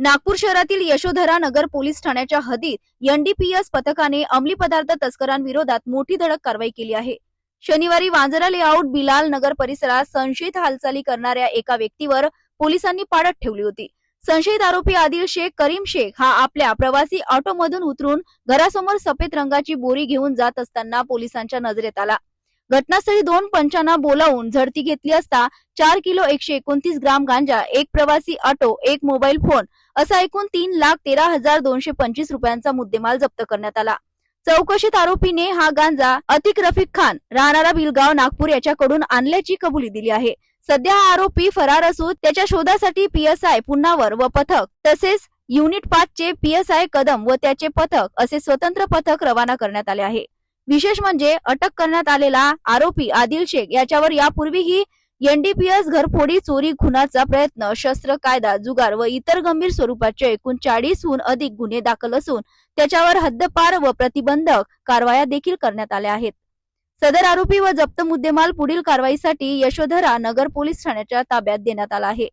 नागपूर शहरातील यशोधरा नगर पोलीस ठाण्याच्या हद्दीत एनडीपीएस पथकाने अंमली पदार्थ तस्करांविरोधात मोठी धडक कारवाई केली आहे. शनिवारी वांजरा लेआउट बिलाल नगर परिसरात संशयित हालचाली करणाऱ्या एका व्यक्तीवर पोलिसांनी पाडत ठेवली होती. संशयित आरोपी आदिल शेख करीम शेख हा आपल्या प्रवासी ऑटोमधून उतरून घरासमोर सफेद रंगाची बोरी घेऊन जात असताना पोलिसांच्या नजरेत आला. घटनास्थळी दोन पंचांना बोलावून झडती घेतली असता चार किलो एकशे एकोणतीस ग्राम गांजा एक प्रवासी ऑटो एक मोबाईल फोन असा एकूण तीन लाख तेरा हजार दोनशे पंचवीस रुपयांचा मुद्देमाल जप्त करण्यात आला. चौकशीत आरोपीने हा गांजा अतिक रफिक खान राहणारा बिलगाव नागपूर याच्याकडून आणल्याची कबुली दिली आहे. सध्या हा आरोपी फरार असून त्याच्या शोधासाठी पीएसआय पुन्हावर व पथक तसेच युनिट पाच चे पीएसआय कदम व त्याचे पथक असे स्वतंत्र पथक रवाना करण्यात आले आहे. विशेष म्हणजे अटक करण्यात आलेला आरोपी आदिल शेख याच्यावर यापूर्वीही एनडीपीएस घरफोडी चोरी खुनाचा प्रयत्न शस्त्र कायदा जुगार व इतर गंभीर स्वरूपाचे एकूण चाळीसहून अधिक गुन्हे दाखल असून त्याच्यावर हद्दपार व प्रतिबंधक कारवाया देखील करण्यात आल्या आहेत. सदर आरोपी व जप्त मुद्देमाल पुढील कारवाईसाठी यशोधरा नगर पोलीस ठाण्याच्या ताब्यात देण्यात आला आहे.